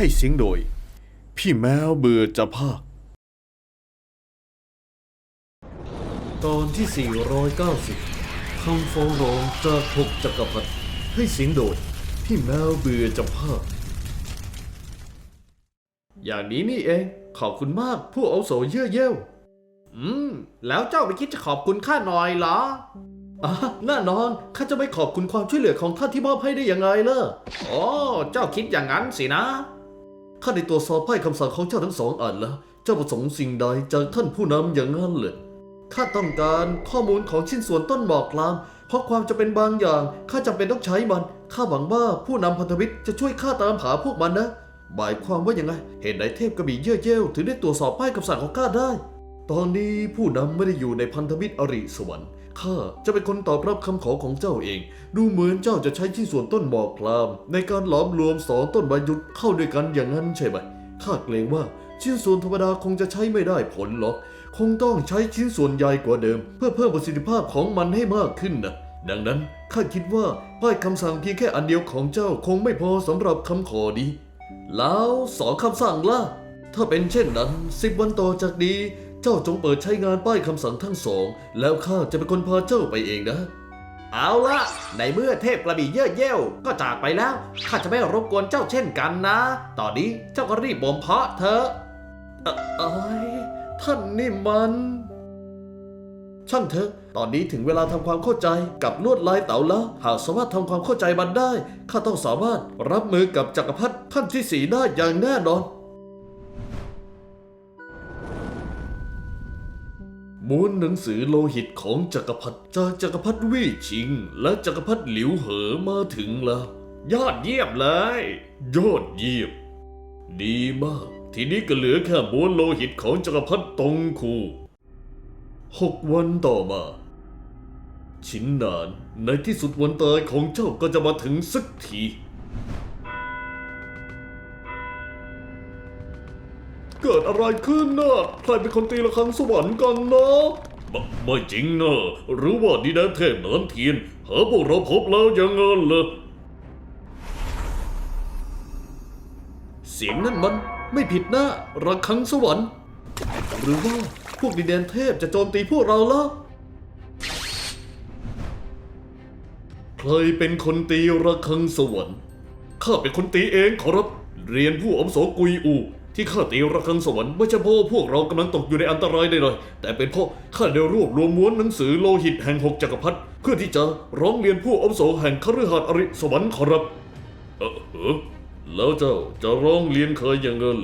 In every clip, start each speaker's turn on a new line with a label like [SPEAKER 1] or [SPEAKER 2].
[SPEAKER 1] ให้เสียงโดย พี่แมวเบื่อจะภาค
[SPEAKER 2] ตอนที่ 490 คำฟ้องร้องจากหกจักรพรรดิให้เสียงโดดพี่แมวเบื่อจะภาค อย่างนี้นี่เอง ขอบคุณมากผู้เอาโสเย่อเย่วอืม แล้วเจ้าไม่คิดจะขอบคุณข้าหน่อยเหรออะแน่นอน ข้าจะไม่ขอบคุณความช่วยเหลือของท่านที่มอบให้ได้อยังไงล่ะอ๋อ เจ้าคิดอย่างนั้นสินะ ข้าได้ตรวจสอบไพ่คำสั่งของเจ้าทั้งสองอันแล้ว เจ้าประสงค์สิ่งใดจากท่านผู้นำอย่างนั้นเลยข้าต้องการข้อมูลของชิ้นส่วนต้นหมอกลางเพราะความจะเป็นบางอย่างข้าจำเป็นต้องใช้มัน ข้าหวังว่าผู้นำพันธมิตรจะช่วยข้าตามหาพวกมันนะ หมายความว่ายังไง เหตุใดเทพกระบี่เย่อเย่วถึงได้ตรวจสอบป้ายคำสั่งของข้าได้ ตอนนี้ผู้นำไม่ได้อยู่ในพันธมิตรอริสวรรค์ ข้าจะเป็นคนตอบรับคำขอของเจ้าเอง ดูเหมือนเจ้าจะใช้ชิ้นส่วนต้นหมอกกลามในการหลอมรวมสองต้นวายุทธเข้าด้วยกันอย่างนั้นใช่ไหมข้าเกรงว่าชิ้นส่วนธรรมดาคงจะใช้ไม่ได้ผลหรอก คงต้องใช้ชิ้นส่วนใหญ่กว่าเดิม เพื่อเพิ่มประสิทธิภาพของมันให้มากขึ้นนะดังนั้นข้าคิดว่าป้ายคำสั่งเพียงแค่อันเดียวของเจ้าคงไม่พอสำหรับคำขอนี้แล้วสองคำสั่งล่ะถ้าเป็นเช่นนั้นสิบวันต่อจากนี้ เจ้าจงเปิดใช้งานป้ายคำสั่งทั้งสอง แล้วข้าจะเป็นคนพาเจ้าไปเองนะ เอาละในเมื่อเทพกระบี่เย่อเย่วก็จากไปแล้วข้าจะไม่รบกวนเจ้าเช่นกันนะ ตอนนี้เจ้าก็รีบบ่มเพาะเถอะเอ่อเอ้ยท่านนี่มัน ช่างเถอะ ตอนนี้ถึงเวลาทำความเข้าใจกับลวดลายเต๋าแล้ว หากสามารถทำความเข้าใจมันได้ ข้าต้องสามารถรับมือกับจักรพรรดิท่านที่สีได้อย่างแน่นอน ม้วนหนังสือโลหิตของจักรพรรดิจากจักรพรรดิวี่ชิง และจักรพรรดิหลิวเหอมาถึงแล้ว ยอดเยี่ยมเลย ยอดเยี่ยม ดีมาก ทีนี้ก็เหลือแค่ม้วนโลหิตของจักรพรรดิตงคูหกวันต่อมาชินนานในที่สุดวันตายของเจ้าก็จะมาถึงสักที เกิดอะไรขึ้นนะใครเป็นคนตีระฆังสวรรค์กันนะไม่ไม่จริงนะหรือว่าดินแดนเทพเนินเทียนหาพวกเราพบแล้วอยังงั้นเหรอเสียงนั่นมันไม่ผิดนะระฆังสวรรค์ หรือว่าพวกดินแดนเทพจะโจมตีพวกเราแล้วใครเป็นคนตีระฆังสวรรค์ข้าเป็นคนตีเองขอรับเรียนผู้อาวุโสกุยอู ที่ข้าตีระฆังสวรรค์ไม่ใช่เพราะพวกเรากำลังตกอยู่ในอันตรายใดๆแต่เป็นเพราะข้าได้รวบรวมม้วนหนังสือโลหิตแห่งหกจักรพรรดิเพื่อที่จะร้องเรียนผู้อาวุโสแห่งคฤหาสน์อริสวรรค์ขอรับเออเออแล้วเจ้าจะร้องเรียนเคยอย่างเงิน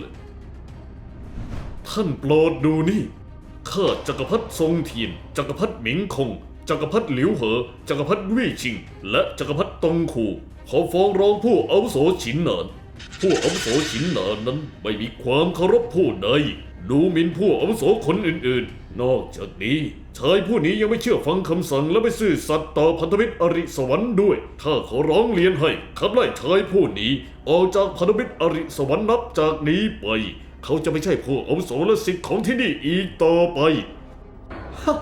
[SPEAKER 2] ท่านโปรดดูนี่ข้าจักรพรรดิทรงเทียนจักรพรรดิหมิงคงจักรพรรดิหลิวเหอ จักรพรรดิวี่ชิง และจักรพรรดิตงคูขอฟ้องร้องผู้อาวุโสฉินหนาน ผู้อาวุโสฉินเหนานั้นไม่มีความเคารพผู้ใดดูหมิ่นผู้อาวุโสคนอื่นๆ นอกจากนี้ชายผู้นี้ยังไม่เชื่อฟังคำสั่งและไม่ซื่อสัตย์ต่อพันธมิตรอริสวรรค์ด้วย ถ้าขอร้องเรียนให้ขับไล่ชายผู้นี้ออกจากพันธมิตรอริสวรรค์นับจากนี้ไป เขาจะไม่ใช่ผู้อาวุโสและสิทธิ์ของที่นี่อีกต่อไปฮะ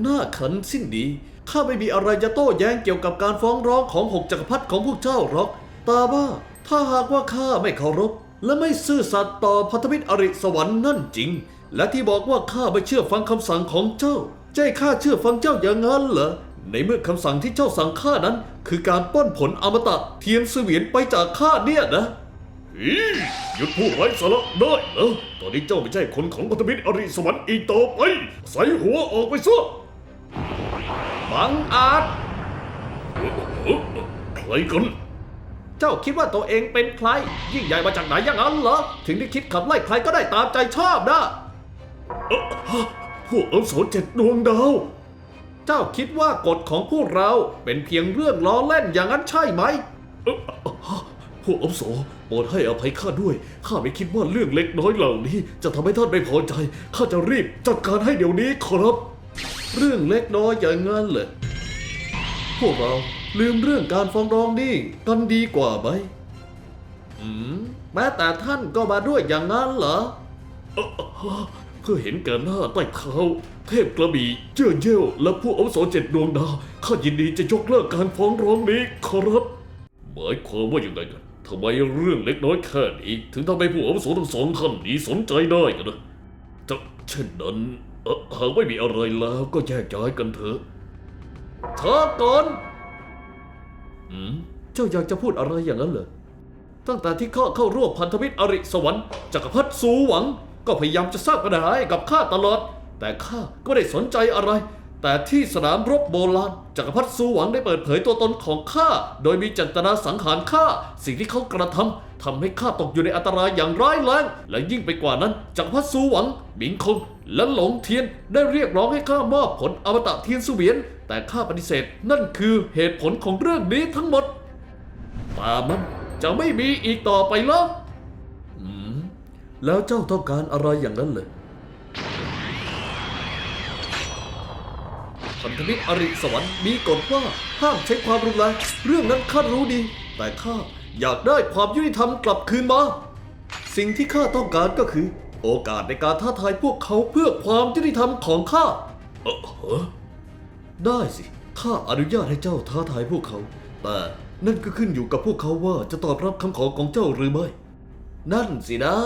[SPEAKER 2] หน้าขันสิ้นดีข้าไม่มีอะไรจะโต้แย้งเกี่ยวกับการฟ้องร้องของหกจักรพรรดิของพวกเจ้าหรอก ตาว่า ถ้าหากว่าข้าไม่เคารพ และไม่ซื่อสัตย์ต่อพันธมิตรอริสวรรค์นั่นจริง และที่บอกว่าข้าไม่เชื่อฟังคำสั่งของเจ้าจะให้ข้าเชื่อฟังเจ้าอย่างนั้นเหรอ ในเมื่อคำสั่งที่เจ้าสั่งข้านั้น คือการปล้นผลอมตะเทียนเสวียนไปจากข้าเนี่ยนะอีหยุดพูดไร้สาระได้เหรอตอนนี้เจ้าไม่ใช่คนของพันธมิตรอริสวรรค์อีกต่อไป ใส่หัวออกไปซะบังอาจใครกัน เจ้าคิดว่าตัวเองเป็นใคร ยิ่งใหญ่มาจากไหนอย่างนั้นเหรอ ถึงได้คิดขับไล่ใครก็ได้ตามใจชอบนะเอ่อฮะพวกอาวุโสเจ็ดดวงดาว เจ้าคิดว่ากฎของพวกเราเป็นเพียงเรื่องล้อเล่นอย่างนั้นใช่ไหม เอ่อฮะพวกอาวุโสโปรดให้อภัยข้าด้วย ข้าไม่คิดว่าเรื่องเล็กน้อยเหล่านี้ จะทำให้ท่านไม่พอใจ ข้าจะรีบจัดการให้เดี๋ยวนี้ขอรับ เรื่องเล็กน้อยอย่างนั้นเหรอพวกเรา ลืมเรื่องการฟ้องร้องนี่กันดีกว่าไหมอืมแม้แต่ท่านก็มาด้วยอย่างนั้นเหรอ เพื่อเห็นแก่หน้าใต้เท้าเทพกระบี่เจ้อเย่ยวและผู้อาวุโสเจ็ดดวงดาวข้ายินดีจะยกเลิกการฟ้องร้องนี้ขอรับ หมายความว่าอย่างไรกันทำไมเรื่องเล็กน้อยแค่นี้ ถึงทำให้ผู้อาวุโสทั้งสองท่านนี้สนใจได้กันนะถ้าเช่นนั้นเอ่อหากไม่มีอะไรแล้วก็แยกย้ายกันเถอะท้าก่อน อืมเจ้าอยากจะพูดอะไรอย่างนั้นเหรอ ตั้งแต่ที่ข้าเข้าร่วมพันธมิตรอริสวรรค์จักรพรรดิสูหวัง ก็พยายามจะสร้างปัญหาให้กับข้าตลอด แต่ข้าก็ไม่ได้สนใจอะไร แต่ที่สนามรบโบราณจักรพรรดิสูหวังได้เปิดเผยตัวตนของข้าโดยมีเจตนาสังหารข้าสิ่งที่เขากระทำ ทำให้ข้าตกอยู่ในอันตรายอย่างร้ายแรงและยิ่งไปกว่านั้นจักรพรรดิสูหวังหมิงคงและหลงเทียนได้เรียกร้องให้ข้ามอบผลอมตะเทียนสุเวียน แต่ข้าปฏิเสธนั่นคือเหตุผลของเรื่องนี้ทั้งหมดตามันจะไม่มีอีกต่อไปแล้วอืมแล้วเจ้าต้องการอะไรอย่างนั้นเลยพันธมิตรอริสวรรค์มีกฎว่าห้ามใช้ความรุนแรงเรื่องนั้นข้ารู้ดี แต่ข้า อยากได้ความยุติธรรมกลับคืนมา สิ่งที่ข้าต้องการก็คือ โอกาสในการท้าทายพวกเขาเพื่อความยุติธรรมของข้าเออเหรอได้สิข้าอนุญาตให้เจ้าท้าทายพวกเขา แต่นั่นก็ขึ้นอยู่กับพวกเขาว่าจะตอบรับคำขอของเจ้าหรือไม่ นั่นสินะ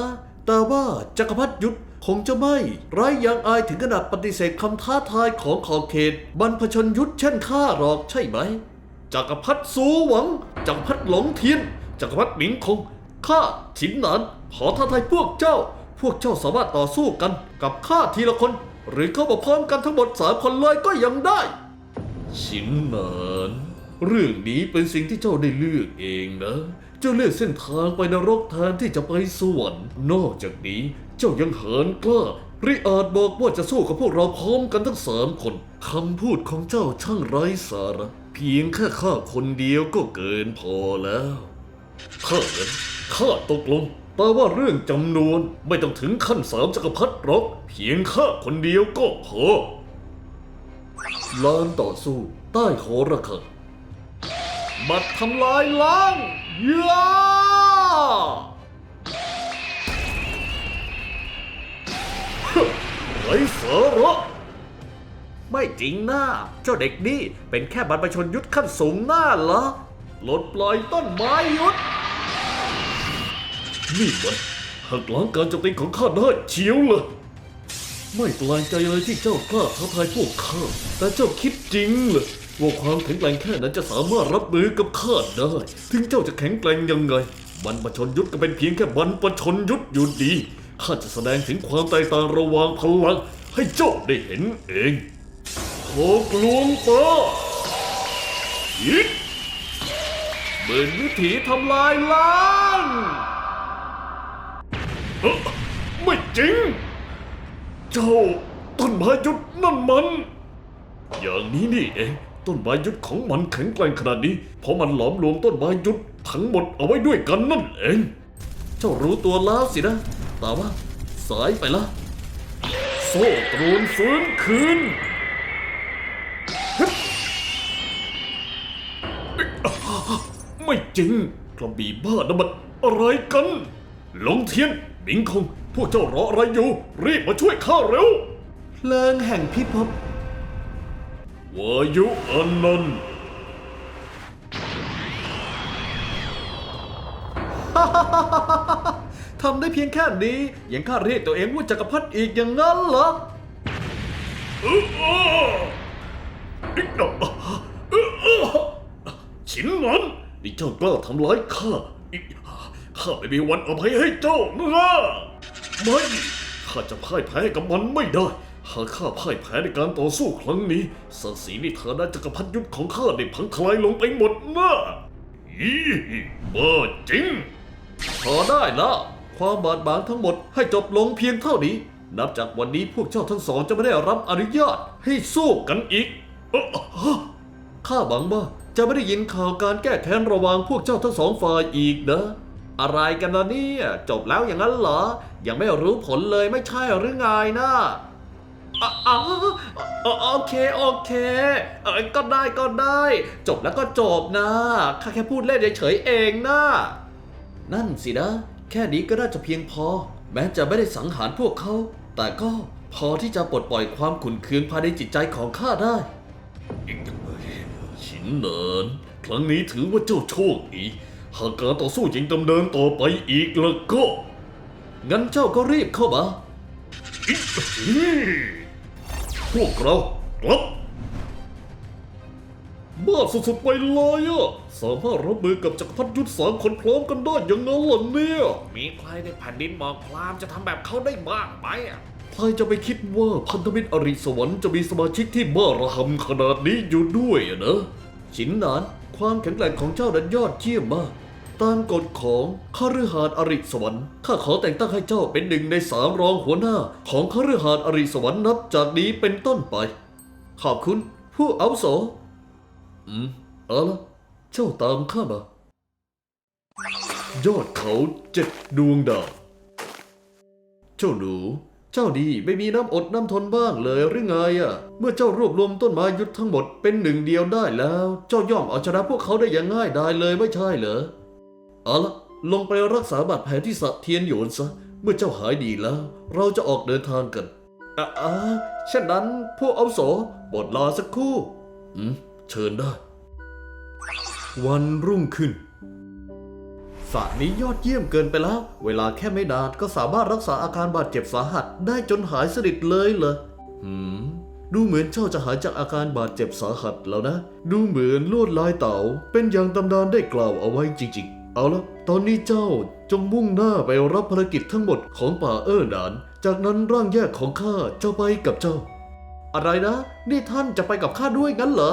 [SPEAKER 2] แต่ว่าจักรพรรดิยุทธคงจะไม่ไร้ยางอายถึงขนาดปฏิเสธคำท้าทายของขอบเขตบรรพชนยุทธเช่นข้าหรอกใช่ไหม จักรพรรดิสูหวัง จักรพรรดิหลงเทียน จักรพรรดิหมิงคง ข้าฉินหนานขอท้าทายพวกเจ้า พวกเจ้าสามารถต่อสู้กันกับข้าทีละคน หรือเข้ามาพร้อมกันทั้งหมดสามคนเลยก็ยังได้ชินหนานเรื่องนี้เป็นสิ่งที่เจ้าได้เลือกเองนะ เจ้าเลือกเส้นทางไปนรกแทนที่จะไปสวรรค์ นอกจากนี้เจ้ายังเหินกล้าริอาจบอกว่าจะสู้กับพวกเราพร้อมกันทั้งสามคน คำพูดของเจ้าช่างไร้สาระ พียงแค่ข้าคนเดียวก็เกินพอแล้วข้าเงินข้าตกลงแต่ว่าเรื่องจำนวนไม่ต้องถึงขั้นสามจักรพรรดิหรอก เพียงข้าคนเดียวก็พอลานต่อสู้ ใต้โหระฆังบัดทำลายล้างยาฮึไรสาระ ไม่จริงนะเจ้าเด็กนี่เป็นแค่บรรพชนยุทธขั้นสูงหน้าเหรอลดปล่อยต้นไม้ยุทธนี่มันหักล้างการโจมตีของข้าได้เฉียวเลยไม่แปลกใจเลยที่เจ้ากล้าท้าทายพวกข้า แต่เจ้าคิดจริงเหรอว่าความแข็งแกร่งแค่นั้นจะสามารถรับมือกับข้าได้ ถึงเจ้าจะแข็งแกร่งยังไง บรรพชนยุทธก็เป็นเพียงแค่บรรพชนยุทธอยู่ดี ข้าจะแสดงถึงความแตกต่างระหว่างพลังให้เจ้าได้เห็นเอง โคกลวงฟ้ายิดเบินวิถีทำลายล้างเอ้อไม่จริง เจ้าต้นไม้ยุทธนั่นมัน อย่างนี้นี่เอง ต้นไม้ยุทธของมันแข็งแกร่งขนาดนี้ เพราะมันหลอมรวมต้นไม้ยุทธทั้งหมดเอาไว้ด้วยกันนั่นเอง เจ้ารู้ตัวแล้วสินะแต่ว่าสายไปละ โซ่ตรวนฟื้นคืน ไม่จริง กระบี่บ้านะมันอะไรกัน หลงเทียนบิงคง พวกเจ้ารออะไรอยู่ รีบมาช่วยข้าเร็ว เพลิงแห่งพิภพวายุอันนันต์ทำได้เพียงแค่นี้ ยังข้าเรียกตัวเองว่าจักรพรรดิอีกอย่างนั้นเหรอฉินหวันนี่ เจ้ากล้าทำร้ายข้าอีกข้าไม่มีวันอภัยให้เจ้านะไม่ข้าจะพ่ายแพ้ให้กับมันไม่ได้ หากข้าพ่ายแพ้ในการต่อสู้ครั้งนี้ศักดิ์ศรีในฐานะจักรพรรดิยุทธของข้าได้พังทลายลงไปหมดนะอีบ้าจริงพอได้ละความบาดหมางทั้งหมดให้จบลงเพียงเท่านี้ นับจากวันนี้พวกเจ้าทั้งสองจะไม่ได้รับอนุญาตให้สู้กันอีกเอ่อฮะข้าหวังว่า จะไม่ได้ยินข่าวการแก้แค้นระหว่างพวกเจ้าทั้งสองฝ่ายอีกนะ อะไรกันนะเนี่ยจบแล้วอย่างนั้นเหรอ ยังไม่รู้ผลเลยไม่ใช่หรือไงนะอะอ๋ออ๋อโอเค โอเคเออก็ได้ก็ได้ จบแล้วก็จบนะข้าแค่พูดเล่นเฉยๆเองนะนั่นสินะ แค่นี้ก็น่าจะเพียงพอ แม้จะไม่ได้สังหารพวกเขา แต่ก็พอที่จะปลดปล่อยความขุ่นเคืองภายในจิตใจของข้าได้ เนิน ครั้งนี้ถือว่าเจ้าโชคดีหากการต่อสู้ยังดำเนินต่อไปอีกแล้วก็ งั้นเจ้าก็รีบเข้ามาพวกเรากลับบ้าสุดๆไปเลยอะสามารถรับมือกับจักรพรรดิยุทธสามคนพร้อมกันได้ยังไงล่ะเนี่ย
[SPEAKER 3] มีใครในแผ่นดินหมอกคลามจะทำแบบเขาได้บ้างไหมอะ
[SPEAKER 2] ใครจะไปคิดว่าพันธมิตรอริสวรรค์จะมีสมาชิกที่บ้าระหำขนาดนี้อยู่ด้วยอะนะ ชินหนาน ความแข็งแกร่งของเจ้านั้นยอดเยี่ยมมาก ตามกฎของข้าฤหาสน์อริสวรรค์ ข้าขอแต่งตั้งให้เจ้าเป็นหนึ่งในสามรองหัวหน้า ของข้าฤหาสน์อริสวรรค์นับจากนี้เป็นต้นไป ขอบคุณ ผู้อาวุโส อืม เอาละเจ้าตามข้ามายอดเขาเจ็ดดวงดาว เจ้าหนู เจ้าดีไม่มีน้ำอดน้ำทนบ้างเลยหรือไงอะ เมื่อเจ้ารวบรวมต้นไม้ยุทธทั้งหมดเป็นหนึ่งเดียวได้แล้ว เจ้าย่อมเอาชนะพวกเขาได้อย่างง่ายดายเลยไม่ใช่เหรอเอาละลงไปรักษาบาดแผลที่สะเทียนโยนซะ เมื่อเจ้าหายดีแล้ว เราจะออกเดินทางกันอะอะเช่นนั้นพวกอาโสบทลาสักครู่อืมเชิญได้ วันรุ่งขึ้น สระนี้ยอดเยี่ยมเกินไปแล้ว เวลาแค่ไม่นานก็สามารถรักษาอาการบาดเจ็บสาหัสได้จนหายสนิทเลยเหรอหืม ดูเหมือนเจ้าจะหายจากอาการบาดเจ็บสาหัสแล้วนะ ดูเหมือนลวดลายเต่าเป็นอย่างตำนานได้กล่าวเอาไว้จริงๆ เอาละตอนนี้เจ้าจงมุ่งหน้าไปรับภารกิจทั้งหมดของป่าเอ้อหนาน จากนั้นร่างแยกของข้าจะไปกับเจ้า อะไรนะ นี่ท่านจะไปกับข้าด้วยงั้นเหรอ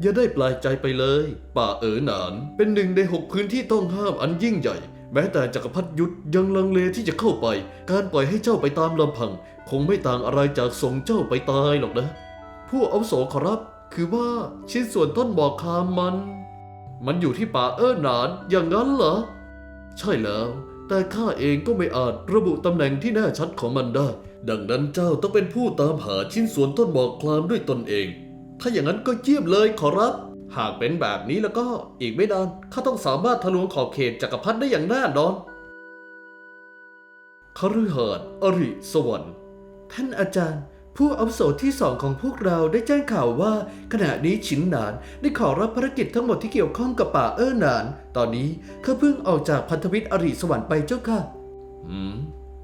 [SPEAKER 2] อย่าได้แปลกใจไปเลย ป่าเอ๋อหนาน เป็นหนึ่งในหกพื้นที่ต้องห้ามอันยิ่งใหญ่ แม้แต่จักรพรรดิยุทธยังลังเลที่จะเข้าไป การปล่อยให้เจ้าไปตามลำพัง คงไม่ต่างอะไรจากส่งเจ้าไปตายหรอกนะ ผู้อาวุโสขอรับ คือว่าชิ้นส่วนต้นบอกคามมัน มันอยู่ที่ป่าเอ๋อหนาน อย่างนั้นเหรอ ใช่แล้ว แต่ข้าเองก็ไม่อาจระบุตำแหน่งที่แน่ชัดของมันได้ ดังนั้นเจ้าต้องเป็นผู้ตามหาชิ้นส่วนต้นบอกคลามด้วยตนเอง ถ้าอย่างนั้นก็เยี่ยมเลยขอรับ หากเป็นแบบนี้แล้วก็อีกไม่นานข้าต้องสามารถทะลวงขอบเขตจักรพรรดิได้อย่างแน่นอนคฤหาสน์อริสวรรค์ ท่านอาจารย์ ผู้อาวุโสที่สองของพวกเราได้แจ้งข่าวว่า ขณะนี้ฉินหนานได้ขอรับภารกิจทั้งหมดที่เกี่ยวข้องกับป่าเอ้อหนาน ตอนนี้เขาเพิ่งออกจากพันธมิตรอริสวรรค์ไปเจ้าค่ะ อืม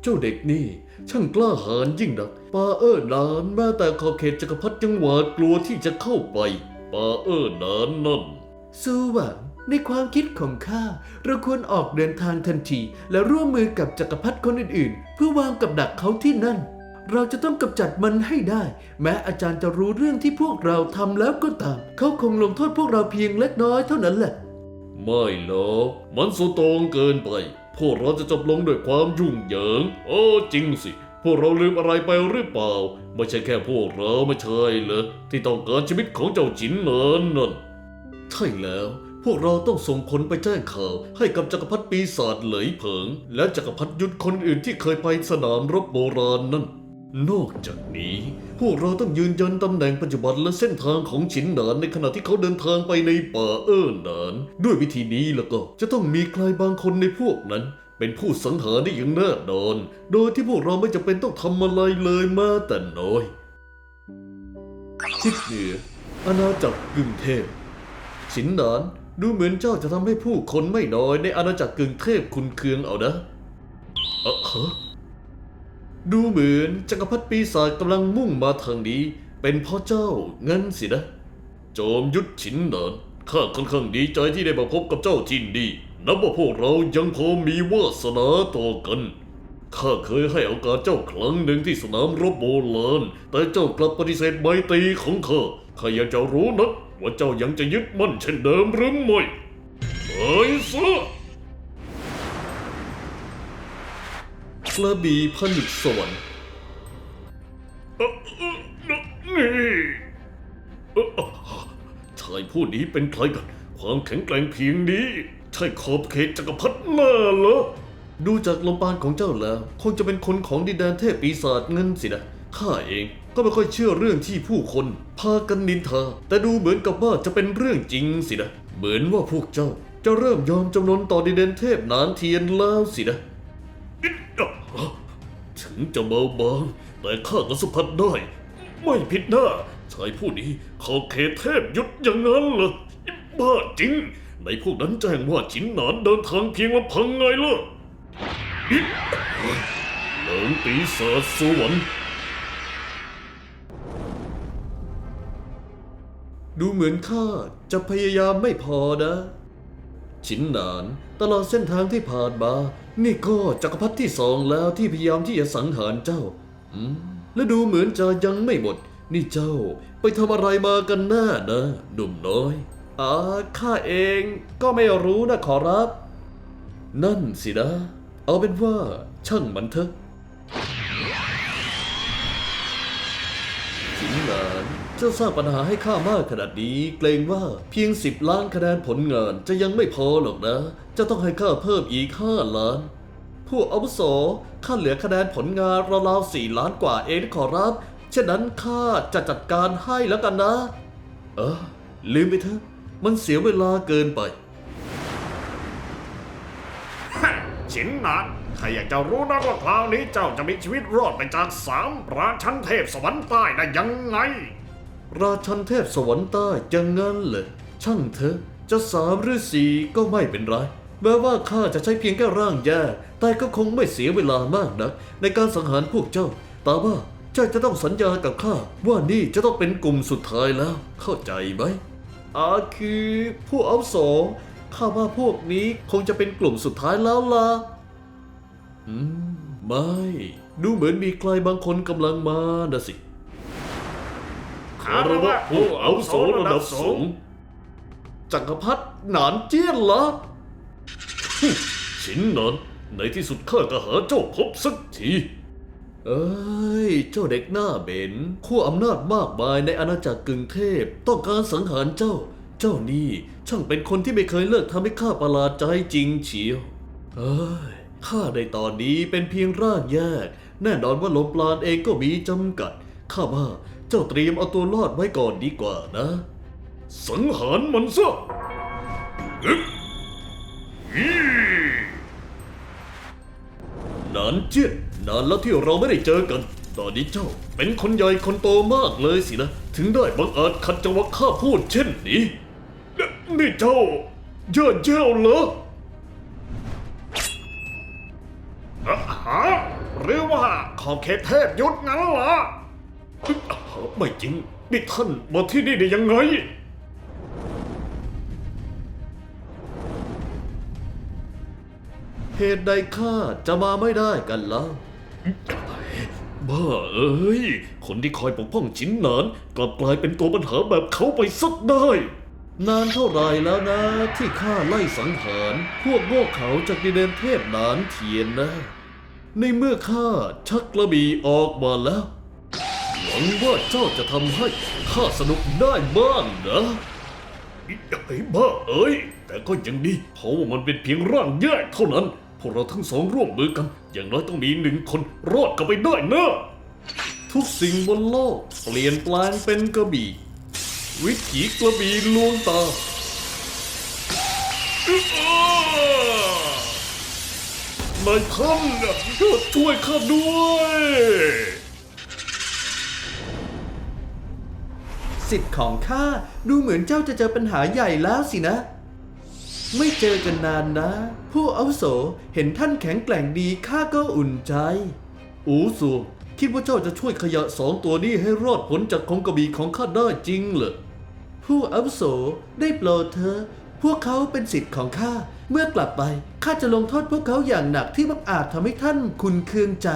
[SPEAKER 2] เจ้าเด็กนี่ ช่างกล้าหาญยิ่งนัก ป่าเอ้อหนานแม้แต่ขอบเขตจักรพรรดิยังหวาดกลัวที่จะเข้าไปป่าเอ้อหนานนั่นสู้หวังในความคิดของข้าเราควรออกเดินทางทันที และร่วมมือกับจักรพรรดิคนอื่นๆ เพื่อวางกับดักเขาที่นั่น เราจะต้องกำจัดมันให้ได้ แม้อาจารย์จะรู้เรื่องที่พวกเราทำแล้วก็ตาม เขาคงลงโทษพวกเราเพียงเล็กน้อยเท่านั้นแหละ ไม่หรอกมันสุดโตรงเกินไป พวกเราจะจบลงด้วยความยุ่งเหยิงโอ้จริงสิ พวกเราลืมอะไรไปหรือเปล่า ไม่ใช่แค่พวกเราไม่ใช่เหรอที่ต้องการชีวิตของเจ้าจินเหนินนั่นใช่แล้ว พวกเราต้องส่งคนไปแจ้งข่าวให้กับจักรพรรดิปีศาจเหลยเผิง และจักรพรรดิยุทธคนอื่นที่เคยไปสนามรบโบราณนั่นนอกจากนี้ พวกเราต้องยืนยันตำแหน่งปัจจุบันและเส้นทางของฉินหนานในขณะที่เขาเดินทางไปในป่าเอิ้นหนาน ด้วยวิธีนี้แล้วก็จะต้องมีใครบางคนในพวกนั้น เป็นผู้สังหารได้อย่างแน่นอน โดยที่พวกเราไม่จำเป็นต้องทำอะไรเลยแมาแต่น้อยทิศเหนืออาณาจักรกึ่งเทพฉินหนานดูเหมือนเจ้าจะทำให้ผู้คนไม่น้อยในอาณาจักรกึ่งเทพคุณเคืองเอานะเออฮะดูเหมือนจักรพรรดิปีศาจกำลังมุ่งมาทางนี้ เป็นพ่อเจ้างั้นสินะ โจมยุทธฉินหนานข้าค่อนข้างดีใจที่ได้มาพบกับเจ้าที่นี่ นับว่าพวกเรายังพอมีวาสนาต่อกัน ข้าเคยให้โอกาสเจ้าครั้งหนึ่งที่สนามรบโบราณ แต่เจ้ากลับปฏิเสธใบตรีของข้า ข้าอยากจะรู้นักว่าเจ้ายังจะยึดมั่นเช่นเดิมหรือไม่เอ้ยซะกระบี่ผนึกสวรรค์เอ่อเอ่อนี่เอ่อชายผู้นี้เป็นใครกัน ความแข็งแกร่งเพียงนี้ ใช่ขอบเขตจักรพรรดิน่าเหรอ ดูจากลมปานของเจ้าแล้ว คงจะเป็นคนของดินแดนเทพปีศาจเงินสินะ ข้าเองก็ไม่ค่อยเชื่อเรื่องที่ผู้คนพากันนินทา แต่ดูเหมือนกับว่าจะเป็นเรื่องจริงสินะ เหมือนว่าพวกเจ้าจะเริ่มยอมจำนนต่อดินแดนเทพนานเทียนแล้วสินะ ถึงจะเบาบางแต่ข้าก็สัมผัสได้ ไม่ผิดหน้าชายผู้นี้ขอบเขตเทพยุทธอย่างนั้นเหรอบ้าจริง
[SPEAKER 4] ในพวกนั้นแจ้งว่าฉินหนานเดินทางเพียงลำพังไงล่ะเหลิงปีศาจสวรรค์
[SPEAKER 2] ดูเหมือนข้าจะพยายามไม่พอนะ ชินหนานตลอดเส้นทางที่ผ่านมา นี่ก็จักรพรรดิที่สองแล้วที่พยายามที่จะสังหารเจ้า อืม และดูเหมือนจะยังไม่หมด นี่เจ้าไปทำอะไรมากันแน่นะหนุ่มน้อย อ่าข้าเองก็ไม่รู้นะขอรับ นั่นสินะ เอาเป็นว่าช่างมันเถอะสิงหลานเจ้าสร้างปัญหาให้ข้ามากขนาดนี้ เกรงว่าเพียงสิบล้านคะแนนผลงานจะยังไม่พอหรอกนะ จะต้องให้ข้าเพิ่มอีกห้าล้านผู้อาวุโสข้าเหลือคะแนนผลงานราวๆสี่ล้านกว่าเองขอรับฉะนั้นข้าจะจัดการให้แล้วกันนะ เออลืมไปเถอะ มันเสียเวลาเกินไป
[SPEAKER 3] ฉินหนานข้าอยากจะรู้นะว่าคราวนี้เจ้าจะมีชีวิตรอดไปจากสามราชันเทพสวรรค์ใต้ได้ยังไง
[SPEAKER 2] ราชันเทพสวรรค์ใต้อย่างงั้นเลยช่างเถอะจะสามหรือสี่ก็ไม่เป็นไรแม้ว่าข้าจะใช้เพียงแค่ร่างแย่แต่ก็คงไม่เสียเวลามากนัก ในการสังหารพวกเจ้า แต่ว่าเจ้าจะต้องสัญญากับข้าว่านี่จะต้องเป็นกลุ่มสุดท้ายแล้ว เข้าใจไหม อาคือผู้อาวุโสข้าว่าพวกนี้คงจะเป็นกลุ่มสุดท้ายแล้วล่ะ อืม ไม่ ดูเหมือนมีใครบางคนกำลังมานะสิ
[SPEAKER 4] คารวะผู้อาวุโสระดับสูง
[SPEAKER 2] จักรพรรดิหนานเจี้ยนเหรอ
[SPEAKER 4] ฉินหนานในที่สุดข้าก็หาเจ้าพบสักที
[SPEAKER 2] เอ้ย เจ้าเด็กหน้าเบนขั้วอำนาจมากมายในอาณาจักรกึ่งเทพ ต้องการสังหารเจ้า เจ้านี่ช่างเป็นคนที่ไม่เคยเลิกทำให้ข้าประหลาดใจจริงเชียว เอ้ย ข้าในตอนนี้เป็นเพียงร่างแยก แน่นอนว่าลมปราณเองก็มีจำกัด ข้าว่าเจ้าเตรียมเอาตัวรอดไว้ก่อนดีกว่านะ
[SPEAKER 4] สังหารมันซะอึ๊บอี
[SPEAKER 2] หนานเจี้ย นานแล้วที่เราไม่ได้เจอกัน ตอนนี้เจ้าเป็นคนใหญ่คนโตมากเลยสินะ ถึงได้บังอาจขัดจังหวะข้าพูดเช่นนี้
[SPEAKER 4] นี่เจ้าเย่อเจ้าเหรอ
[SPEAKER 3] อะฮะหรือว่าขอบเขตเทพยุทธงั้นเหรอ
[SPEAKER 4] ไม่จริง นี่ท่านมาที่นี่ได้ยังไง
[SPEAKER 2] เหตุใดข้าจะมาไม่ได้กันล่ะ
[SPEAKER 4] บ้าเอ้ย คนที่คอยปกป้องฉินหนานกลับกลายเป็นตัวปัญหาแบบเขาไปสักได้
[SPEAKER 2] นานเท่าไรแล้วนะ ที่ข้าไล่สังหาร พวกโง่เขาจากดินแดนเทพหนานเทียนนะ ในเมื่อข้าชักกระบี่ออกมาแล้ว หวังว่าเจ้าจะทำให้ข้าสนุกได้บ้างนะ
[SPEAKER 4] ไอ้บ้าเอ้ย แต่ก็ยังดีเพราะว่ามันเป็นเพียงร่างแยกเท่านั้น พวกเราทั้งสองร่วมมือกัน อย่างน้อยต้องมีหนึ่งคนรอดกลับไปได้นะ
[SPEAKER 2] ทุกสิ่งบนโลกเปลี่ยนแปลงเป็นกระบี่ วิถีกระบี่ลวงตา
[SPEAKER 4] นายท่านช่วยข้าด้วย
[SPEAKER 5] สิทธิ์ของข้าดูเหมือนเจ้าจะเจอปัญหาใหญ่แล้วสินะ ไม่เจอกันนานนะ ผู้อาวุโสเห็นท่านแข็งแกร่งดีข้าก็อุ่นใจ
[SPEAKER 2] อูซวงคิดว่าเจ้าจะช่วยขยะสองตัวนี้ให้รอดพ้นจากของกระบี่ของข้าได้จริงเหรอ
[SPEAKER 5] ผู้อาวุโสได้โปรดเธอะพวกเขาเป็นสิทธิ์ของข้า เมื่อกลับไปข้าจะลงโทษพวกเขาอย่างหนักที่บังอาจทำให้ท่านคุณเคืองใจ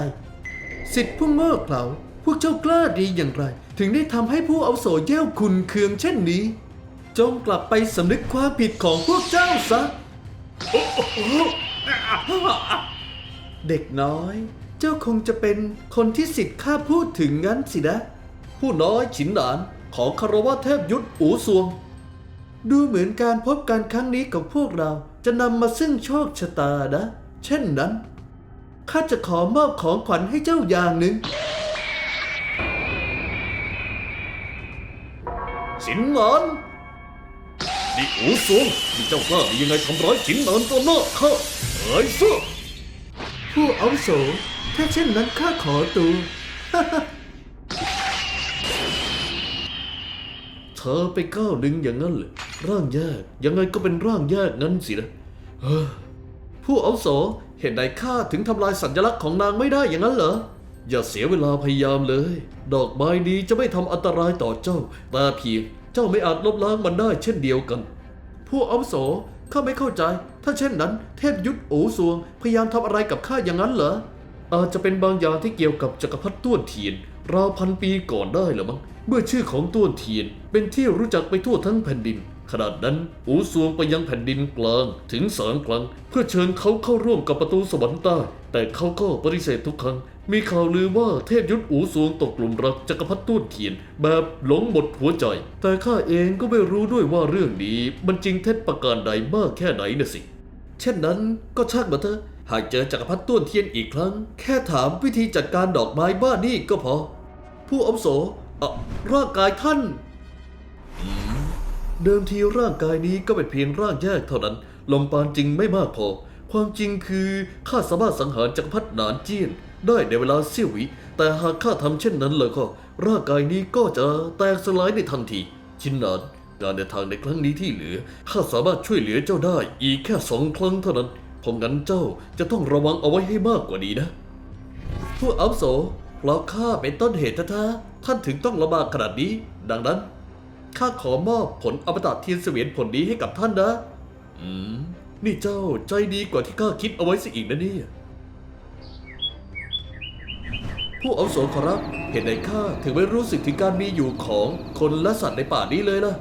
[SPEAKER 5] สิทธิ์ผู้โง่เขลาพวกเจ้ากล้าดีอย่างไร ถึงได้ทำให้ผู้อาวุโสเย่วคุณเคืองเช่นนี้ จงกลับไปสำนึกความผิดของพวกเจ้าซะ เด็กน้อย เจ้าคงจะเป็นคนที่สิทธิ์ข้าพูดถึงงั้นสินะ
[SPEAKER 2] ผู้น้อยฉินหนานขอคารวะเทพยุทธอูซวง
[SPEAKER 5] ดูเหมือนการพบกันครั้งนี้ของพวกเราจะนำมาซึ่งโชคชะตานะ เช่นนั้นข้าจะขอมอบของขวัญให้เจ้าอย่างหนึ่ง
[SPEAKER 2] ฉินหนาน
[SPEAKER 4] นี่อูซวงนี่เจ้ากล้าได้ยังไงทำร้ายฉินนานต่อหน้าข้าเอ้ยซะ
[SPEAKER 5] ผู้อาวุโสถ้าเช่นนั้นข้าขอตัว
[SPEAKER 2] เธอไปก้าวหนึ่งอย่างนั้นเลยร่างแยกยังไงก็เป็นร่างแยกงั้นสินะเฮ้อผู้อาวุโสเหตุใดข้าถึงทำลายสัญลักษณ์ของนางไม่ได้อย่างนั้นเหรอ อย่าเสียเวลาพยายามเลย ดอกไม้นี้จะไม่ทำอันตรายต่อเจ้าแต่เพียง เจ้าไม่อาจลบล้างมันได้เช่นเดียวกัน ผู้อาวุโสข้าไม่เข้าใจ ถ้าเช่นนั้น เทพยุทธอูซวง พยายามทำอะไรกับข้าอย่างนั้นเหรอ อาจจะเป็นบางอย่างที่เกี่ยวกับจักรพรรดิต้วนเทียน ราวพันปีก่อนได้หรือมั้ง เมื่อชื่อของต้วนเทียน เป็นที่รู้จักไปทั่วทั้งแผ่นดิน ขนาดนั้นอูซวงไปยังแผ่นดินกลางถึงสามครั้ง เพื่อเชิญเขาเข้าร่วมกับประตูสวรรค์ใต้แต่เขาก็ปฏิเสธทุกครั้ง มีข่าวลือว่าเทพยุทธอูซวงตกหลุมรักจักรพรรดิต้นเทียน แบบหลงหมดหัวใจ แต่ข้าเองก็ไม่รู้ด้วยว่าเรื่องนี้มันจริงเท็จประการใดมากแค่ไหนนะสิ เช่นนั้นก็ช่างมาเถอะ หากเจอจักรพรรดิต้วนเทียนอีกครั้ง แค่ถามวิธีจัดการดอกไม้บ้านนี่ก็พอ ผู้อาโสอะร่างกายท่าน เดิมทีร่างกายนี้ก็เป็นเพียงร่างแยกเท่านั้น ลมปานจริงไม่มากพอ ความจริงคือข้าสามารถสังหารจักรพรรดิหนานเจี้ยน ได้ในเวลาเสี้ยววิแต่หากข้าทำเช่นนั้นเลยก็ ร่างกายนี้ก็จะแตกสลายในทันที ชินหนานการเดินทางในครั้งนี้ที่เหลือข้าสามารถช่วยเหลือเจ้าได้อีกแค่สองครั้งเท่านั้นเพราะงั้นเจ้าจะต้องระวังเอาไว้ให้มากกว่านี้นะ ผู้อาวุโสเพราะข้าเป็นต้นเหตุท้ๆท่านถึงต้องลำบากขนาดนี้ ดังนั้นข้าขอมอบผลอมตะเทียนเสวียนผลนี้ให้กับท่านนะ อืม นี่เจ้าใจดีกว่าที่ข้าคิดเอาไว้สิอีกนะเนี่ย ผู้อาวุโสขอรับ เห็นในข้าถึงไม่รู้สึกถึงการมีอยู่ของคนและสัตว์ในป่านี้เลยล่ะ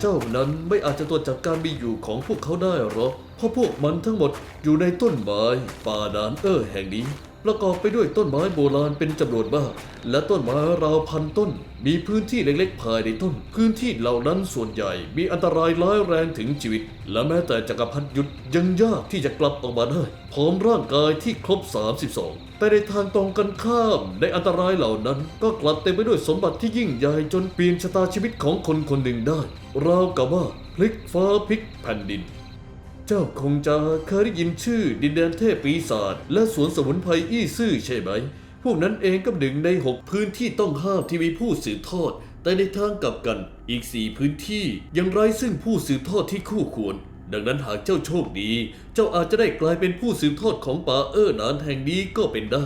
[SPEAKER 2] เจ้านั้นไม่อาจจะตรวจจับการมีอยู่ของพวกเขาได้หรอกเพราะพวกมันทั้งหมดอยู่ในต้นไม้ป่าดานเออแห่งนี้ ประกอบไปด้วยต้นไม้โบราณเป็นจำนวนมาก และต้นไม้ราวพันต้น มีพื้นที่เล็กๆภายในต้น พื้นที่เหล่านั้นส่วนใหญ่มีอันตรายร้ายแรงถึงชีวิต และแม้แต่จักรพรรดิยุทธยังยากที่จะกลับออกมาได้พร้อมร่างกายที่ครบ 32 แต่ในทางตรงกันข้าม ในอันตรายเหล่านั้น ก็กลับเต็มไปด้วยสมบัติที่ยิ่งใหญ่จนเปลี่ยนชะตาชีวิตของคนคนหนึ่งได้ราวกับว่าพลิกฟ้าพลิกแผ่นดิน เจ้าคงจะเคยได้ยินชื่อดินแดนเทพปีศาจและสวนสมุนไพรอี้ซื่อใช่ไหม พวกนั้นเองก็หนึ่งในหกพื้นที่ต้องห้ามที่มีผู้สืบทอด แต่ในทางกลับกันอีกสี่พื้นที่ยังไร้ซึ่งผู้สืบทอดที่คู่ควร ดังนั้นหากเจ้าโชคดี เจ้าอาจจะได้กลายเป็นผู้สืบทอดของป่าเอ้อนานแห่งนี้ก็เป็นได้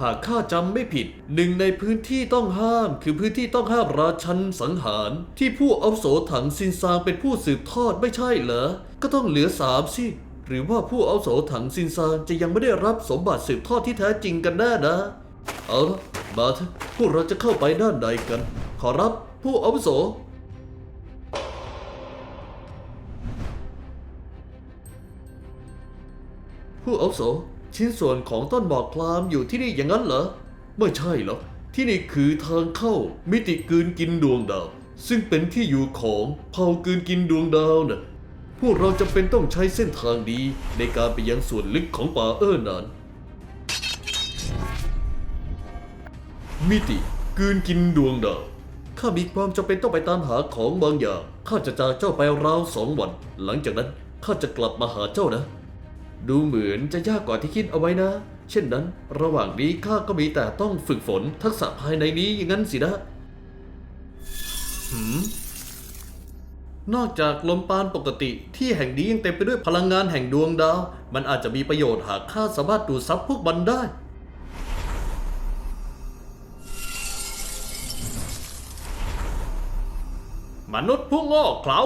[SPEAKER 2] หากข้าจำไม่ผิด หนึ่งในพื้นที่ต้องห้าม คือพื้นที่ต้องห้ามราชันสังหาร ที่ผู้อาโสถังซินซางเป็นผู้สืบทอดไม่ใช่เหรอ ก็ต้องเหลือสามสิ หรือว่าผู้อาโสถังซินซางจะยังไม่ได้รับสมบัติสืบทอดที่แท้จริงกันแน่นะ เอาละมาเถอะพวกเราจะเข้าไปด้านใดกัน ขอรับผู้อาวุโสผู้อาวุโส ชิ้นส่วนของต้นหมอกคลามอยู่ที่นี่อย่างนั้นเหรอ ไม่ใช่หรอกที่นี่คือทางเข้ามิติกืนกินดวงดาว ซึ่งเป็นที่อยู่ของเผ่ากืนกินดวงดาวน่ะพวกเราจำเป็นต้องใช้เส้นทางนี้ในการไปยังส่วนลึกของป่าเอ้อนานมิติกืนกินดวงดาวข้ามีความจำเป็นต้องไปตามหาของบางอย่างข้าจะจากเจ้าไปราวสองวัน หลังจากนั้นข้าจะกลับมาหาเจ้านะ ดูเหมือนจะยากกว่าที่คิดเอาไว้นะ เช่นนั้น ระหว่างนี้ข้าก็มีแต่ต้องฝึกฝนทักษะภายในนี้อย่างนั้นสินะหืมนอกจากลมปานปกติที่แห่งนี้ยังเต็มไปด้วยพลังงานแห่งดวงดาว มันอาจจะมีประโยชน์หากข้าสามารถดูดซับพวกมันได้
[SPEAKER 3] มนุษย์ผู้โง่เขลา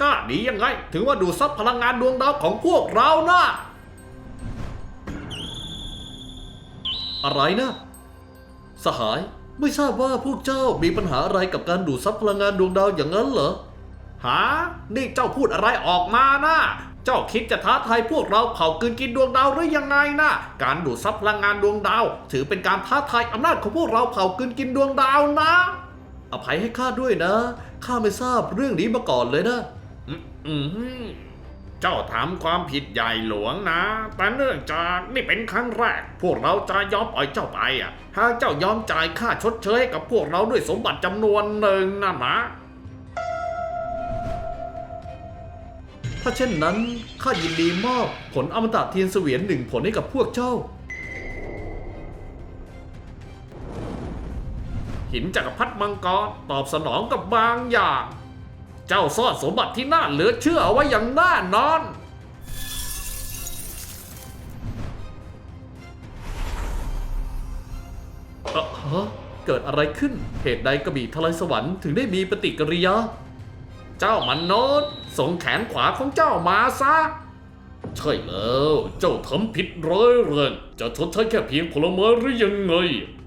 [SPEAKER 3] กล้าดียังไง ถึงว่าดูดซับพลังงานดวงดาวของพวกเรานะ
[SPEAKER 2] อะไรนะ สหายไม่ทราบว่าพวกเจ้ามีปัญหาอะไรกับการดูดซับพลังงานดวงดาวอย่างนั้นเหรอ
[SPEAKER 3] หานี่เจ้าพูดอะไรออกมานะเจ้าคิดจะท้าทายพวกเราเผากลืนกินดวงดาวหรือยังไงนะการดูดซับพลังงานดวงดาว ถือเป็นการท้าทายอำนาจของพวกเราเผากลืนกินดวงดาวนะ
[SPEAKER 2] อภัยให้ข้าด้วยนะข้าไม่ทราบเรื่องนี้มาก่อนเลยนะ
[SPEAKER 3] อืมอืม เจ้าทำความผิดใหญ่หลวงนะ แต่เนื่องจากนี่เป็นครั้งแรก พวกเราจะยอมปล่อยเจ้าไปอะหากเจ้ายอมจ่ายค่าชดเชยให้กับพวกเราด้วยสมบัติจำนวนหนึ่งนะนะ
[SPEAKER 2] ถ้าเช่นนั้นข้ายินดีมอบผลอมตะเทียนเสวียนหนึ่งผลให้กับพวกเจ้า
[SPEAKER 3] หินจักรพรรดิมังกรตอบสนองกับบางอย่าง เจ้าซ่อนสมบัติที่น่าเหลือเชื่อเอาไว้อย่างน่นอน
[SPEAKER 2] เออฮะเกิดอะไรขึ้น เหตุใดกระบี่ทลายสวรรค์ถึงได้มีปฏิกิริยา
[SPEAKER 3] เจ้ามันโนษส่งแขนขวาของเจ้ามาซะ
[SPEAKER 6] ใช่แล้ว เจ้าทำผิดร้ายแรงจะชดใช้แค่เพียงผลไม้หรือยังไง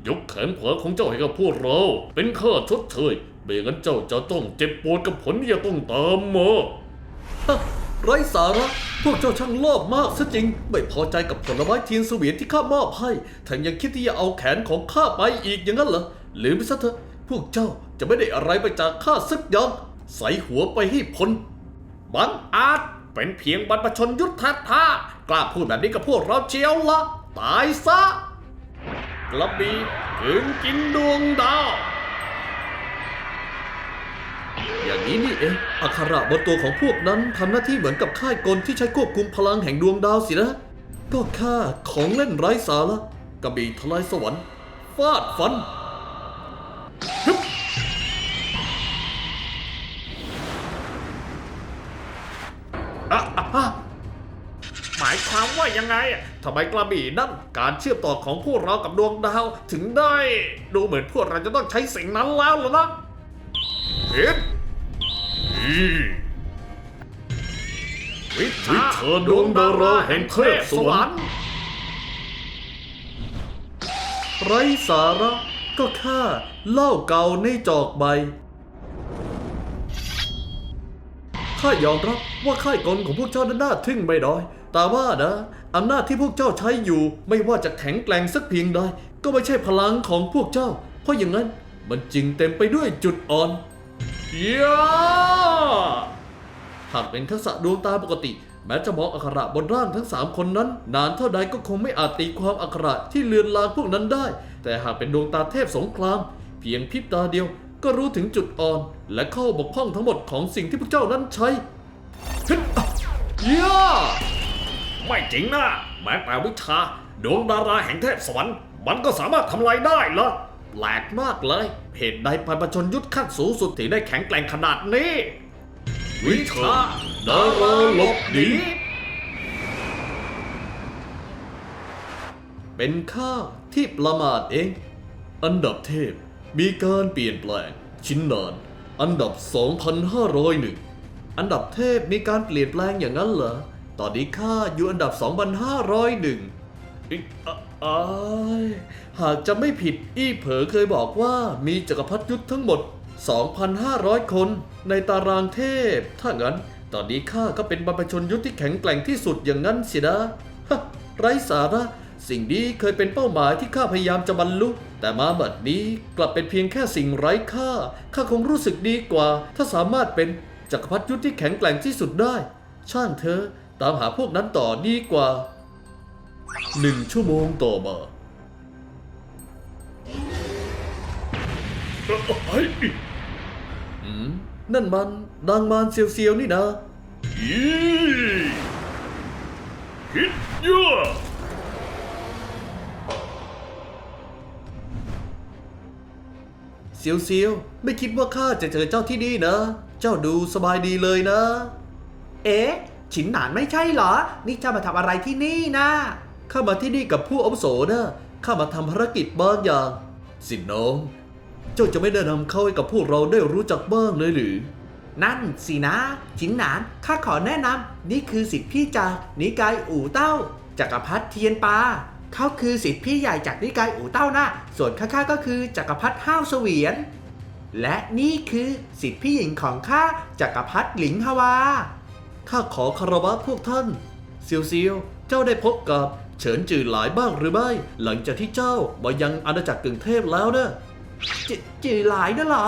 [SPEAKER 6] ยกแขนขวาของเจ้าให้กับพวกเรา เป็นค่าชดเชย ไม่งั้นเจ้าจะต้องเจ็บปวดกับผลที่จะต้องตามมา
[SPEAKER 2] ฮะไร้สาระ พวกเจ้าช่างโลภมากซะจริง ไม่พอใจกับผลไม้เทียนเสวียนที่ข้ามอบให้แถมยังคิดที่จะเอาแขนของข้าไปอีกอย่างนั้นเหรอลืมไปซะเถอะ พวกเจ้าจะไม่ได้อะไรไปจากข้าสักอย่างใส่หัวไปให้พ้น
[SPEAKER 3] บังอาจเป็นเพียงบรรพชนยุทธท่ากล้าพูดแบบนี้กับพวกเราเชียวละตายซะกระบี่ถึงกินดวงดาว
[SPEAKER 2] อย่างนี้นี่เองอักขระบนตัวของพวกนั้นทำหน้าที่เหมือนกับค่ายกลที่ใช้ควบคุมพลังแห่งดวงดาวสินะ ก็ค่าของเล่นไร้สาระกระบี่ทลายสวรรค์ฟาดฟัน
[SPEAKER 3] อะอะอะหมายความว่ายังไงอะทำไมกระบี่นั่นการเชื่อมต่อของพวกเรากับดวงดาวถึงได้ ดูเหมือนพวกเราจะต้องใช้สิ่งนั้นแล้วล่ะนะเห็น วิชา
[SPEAKER 6] วิชาดวงดาราแห่งเทพสวรรค์
[SPEAKER 2] ไร้สาระก็ค่าเหล้าเก่าในจอกใบ ข้ายอมรับว่าค่ายกลของพวกเจ้านั้นน่าทึ่งไม่น้อย แต่ว่านะอำนาจที่พวกเจ้าใช้อยู่ ไม่ว่าจะแข็งแกร่งสักเพียงใด ก็ไม่ใช่พลังของพวกเจ้า เพราะอย่างนั้นมันจึงเต็มไปด้วยจุดอ่อน
[SPEAKER 3] ยา
[SPEAKER 2] หากเป็นทักษะดวงตาปกติ แม้จะมองอักขระบนร่างทั้งสามคนนั้น นานเท่าใดก็คงไม่อาจตีความอักขระที่เลือนลางพวกนั้นได้ แต่หากเป็นดวงตาเทพสงคราม เพียงพริบตาเดียวก็รู้ถึงจุดอ่อน และข้อบกพร่องทั้งหมดของสิ่งที่พวกเจ้านั้นใช้ฮึ่ย่า
[SPEAKER 3] ไม่จริงนะแม้แต่วิชา ดวงดาราแห่งเทพสวรรค์มันก็สามารถทำลายได้เหรอแปลกมากเลย เหตุใดพันประชนยุทธขั้นสูงสุดถึงได้แข็งแกร่งขนาดนี้
[SPEAKER 6] วิชาดาราหลบหนี
[SPEAKER 2] เป็นข้าที่ประมาทเอง อันดับเทพมีการเปลี่ยนแปลง ชิ้นนานอันดับ 2,501 อันดับเทพมีการเปลี่ยนแปลงอย่างนั้นเหรอ ตอนนี้ข้าอยู่อันดับ 2,501อิอะอายหากจะไม่ผิดอี้เผอเคยบอกว่ามีจักรพรรดิยุทธทั้งหมด 2,500 คนในตารางเทพ ถ้างั้น ตอนนี้ข้าก็เป็นบรรพชนยุทธที่แข็งแกร่งที่สุดอย่างนั้นสินะฮะไร้สาระ สิ่งนี้เคยเป็นเป้าหมายที่ข้าพยายามจะบรรลุ แต่มาบัดนี้กลับเป็นเพียงแค่สิ่งไร้ค่า ข้าคงรู้สึกดีกว่า ถ้าสามารถเป็นจักรพรรดิยุทธที่แข็งแกร่งที่สุดได้ ช่างเธอ ตามหาพวกนั้นต่อดีกว่าหนึ่งชั่วโมงต่อมา
[SPEAKER 6] เฮ้ย
[SPEAKER 2] อืม นั่นมันนางมารเซียวๆนี่นะ
[SPEAKER 6] อีฮิตยั่ว
[SPEAKER 2] เซียวๆไม่คิดว่าข้าจะเจอเจ้าที่นี่นะ เจ้าดูสบายดีเลยนะ
[SPEAKER 5] เอ๊ะ ฉินหนานไม่ใช่เหรอ นี่เจ้ามาทำอะไรที่นี่นะ
[SPEAKER 2] ข้ามาที่นี่กับผู้อาวุโสนะข้ามาทำภารกิจบางอย่าง สินน้อง เจ้าจะไม่แนะนำเขาให้กับพวกเราได้รู้จักบ้างเลยหรือ
[SPEAKER 5] นั่นสินะฉินหนานข้าขอแนะนำนี่คือสิทธิพี่จากนิกายอู่เต้าจักรพรรดิเทียนปาเขาคือสิทธิพี่ใหญ่จากนิกายอู่เต้านะส่วนข้าๆก็คือจักรพรรดิห้าวเสวียน และนี่คือสิทธิพี่หญิงของข้าจักรพรรดิหลิงฮวา
[SPEAKER 2] ข้าขอคารวะพวกท่านเซียวเซียวๆเจ้าได้พบกับเฉินจือหลายบ้างหรือไม่ หลังจากที่เจ้ามายังอาณาจักรกึ่งเทพแล้วนะ
[SPEAKER 5] จจือหลายนะเหรอ